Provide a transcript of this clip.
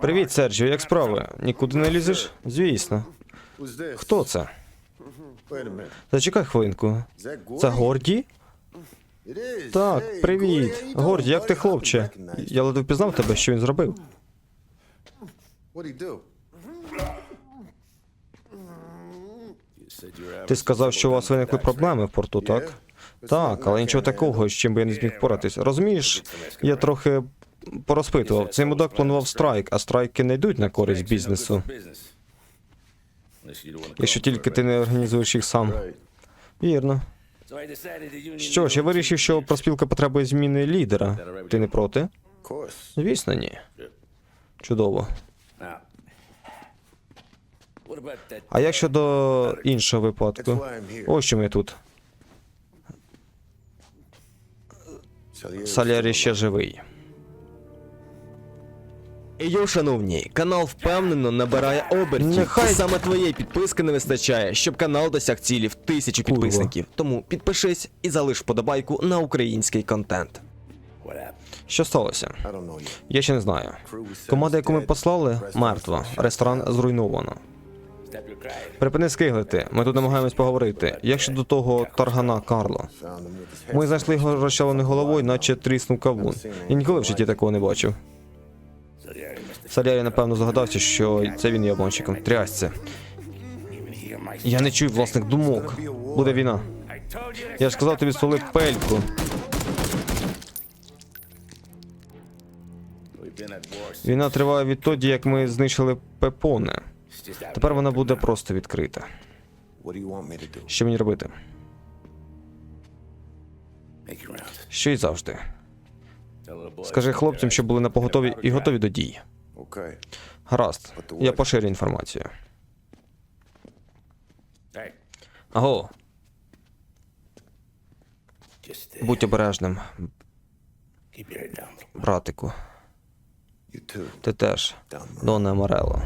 Привіт, Серджіо, як справи? Нікуди не лізеш? Звісно. Хто це? Зачекай хвилинку. Це Горді? Так, привіт. Горді, як ти, хлопче? Я ледве впізнав тебе, що він зробив. Ти сказав, що у вас виникли проблеми в порту, так? Так, але нічого такого, з чим би я не зміг впоратись. Розумієш, я трохи порозпитував. Цей мудак планував страйк, а страйки не йдуть на користь бізнесу. Якщо тільки ти не організуєш їх сам. Вірно. Що ж, я вирішив, що проспілка потребує зміни лідера. Ти не проти? Звісно, ні. Чудово. А як щодо іншого випадку? Ось чому я тут. Салярі ще живий. Йоу, шановні, канал впевнено набирає обертів. Нехай- І саме твоєї підписки не вистачає, щоб канал досяг цілі в тисячу Курва. підписників. Тому підпишись і залиш вподобайку на український контент. Що сталося? Я ще не знаю. Команда, яку ми послали, мертва. Ресторан зруйновано. Припини скиглити. Ми тут намагаємось поговорити. Як щодо того таргана Карло? Ми знайшли його розчаленою головою, наче тріснув кавун. Я ніколи в житті такого не бачив. Салярі, напевно, здогадався, що це він є обманщиком. Трясся. Я не чую власних думок. Буде війна. Я ж сказав тобі столи пельку. Війна триває відтоді, як ми знищили Пепоне. Тепер вона буде просто відкрита. Що мені робити? Що й завжди. Скажи хлопцям, щоб були на поготові і готові до дій. Гаразд, я поширю інформацію. Аго, будь обережним, братику. Ти теж, Доне Морело.